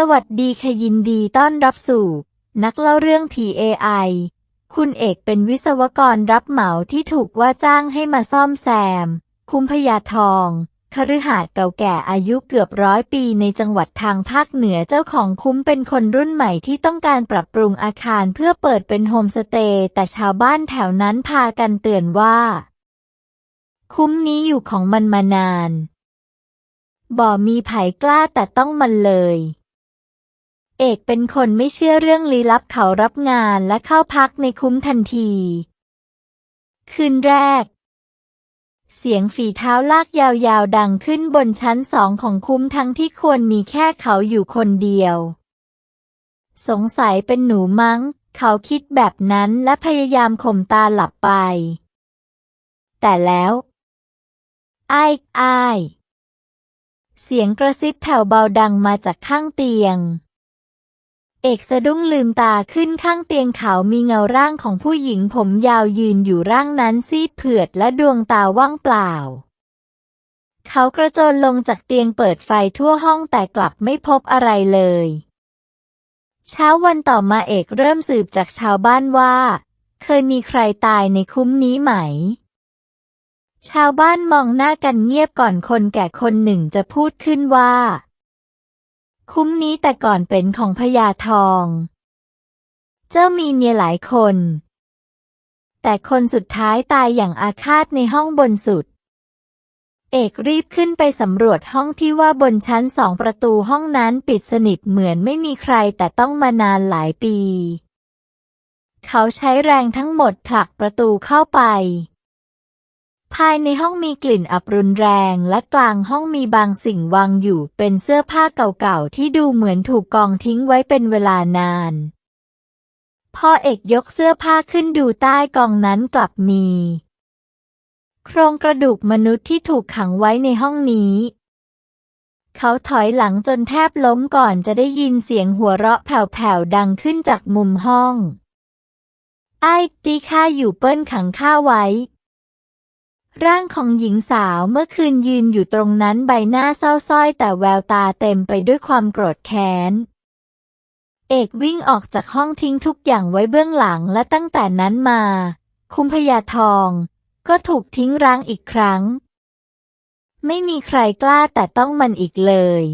สวัสดีค่ะยินดีต้อนรับสู่ นักเล่าเรื่อง PAI คุณเอกเป็นวิศวกรรับเหมาที่ถูกว่าจ้างให้มาซ่อมแซม คุ้มพญาทองคฤหาสน์เก่าแก่อายุเกือบร้อยปีในจังหวัดทางภาคเหนือเจ้าของคุ้มเป็นคนรุ่นใหม่ที่ต้องการปรับปรุงอาคารเพื่อเปิดเป็นโฮมสเตย์แต่ชาวบ้านแถวนั้นพากันเตือนว่า คุ้มนี้อยู่ของมันมานาน บ่มีไผกล้าแต่ต้องมันเลย เอกเป็นคนไม่เชื่อเรื่องลี้ลับเขารับงานและเข้าพักในคุ้มทันที คืนแรก เสียงฝีเท้าลากยาวๆ ดังขึ้นบนชั้นสองของคุ้มทั้งที่ควรมีแค่เขาอยู่คนเดียว สงสัยเป็นหนูมั้ง เขาคิดแบบนั้นและพยายามข่มตาหลับไป แต่แล้วอ้ายอ้ายเสียงกระซิบแผ่วเบาดังมาจากข้างเตียง เอกสะดุ้งลืมตาขึ้นข้างเตียงเขามีเงาร่างของผู้หญิงผมยาวยืนอยู่ร่างนั้นซีดเผือดและดวงตาว่างเปล่า เขากระโจนลงจากเตียงเปิดไฟทั่วห้องแต่กลับไม่พบอะไรเลย เช้าวันต่อมาเอกเริ่มสืบจากชาวบ้านว่า เคยมีใครตายในคุ้มนี้ไหม ชาวบ้านมองหน้ากันเงียบก่อนคนแก่คนหนึ่งจะพูดขึ้นว่า คุ้มนี้แต่ก่อนเป็นของพญาทอง เจ้ามีเมียหลายคน แต่คนสุดท้ายตายอย่างอาฆาตในห้องบนสุด เอกรีบขึ้นไปสำรวจห้องที่ว่าบนชั้นสองประตูห้องนั้นปิดสนิทเหมือนไม่มีใครแต่ต้องมานานหลายปี เขาใช้แรงทั้งหมดผลักประตูเข้าไป ภายในห้องมีกลิ่นอับรุนแรงและกลางห้องมีบางสิ่งวางอยู่เป็นเสื้อผ้าเก่าๆที่ดูเหมือนถูกกองทิ้งไว้เป็นเวลานาน พอเอกยกเสื้อผ้าขึ้นดูใต้กองนั้นกลับมี โครงกระดูกมนุษย์ที่ถูกขังไว้ในห้องนี้ เขาถอยหลังจนแทบล้มก่อนจะได้ยินเสียงหัวเราะแผ่วๆดังขึ้นจากมุมห้องไอ้ตีข้าอยู่เปิ้นขังข้าไว้ ร่างของหญิงสาวเมื่อคืนยืนอยู่ตรงนั้นใบหน้าเศร้าส้อยแต่แววตาเต็มไปด้วยความโกรธแค้น เอกวิ่งออกจากห้องทิ้งทุกอย่างไว้เบื้องหลังและตั้งแต่นั้นมา คุมพญาทอง ก็ถูกทิ้งร้างอีกครั้ง ไม่มีใครกล้าแต่ต้องมันอีกเลย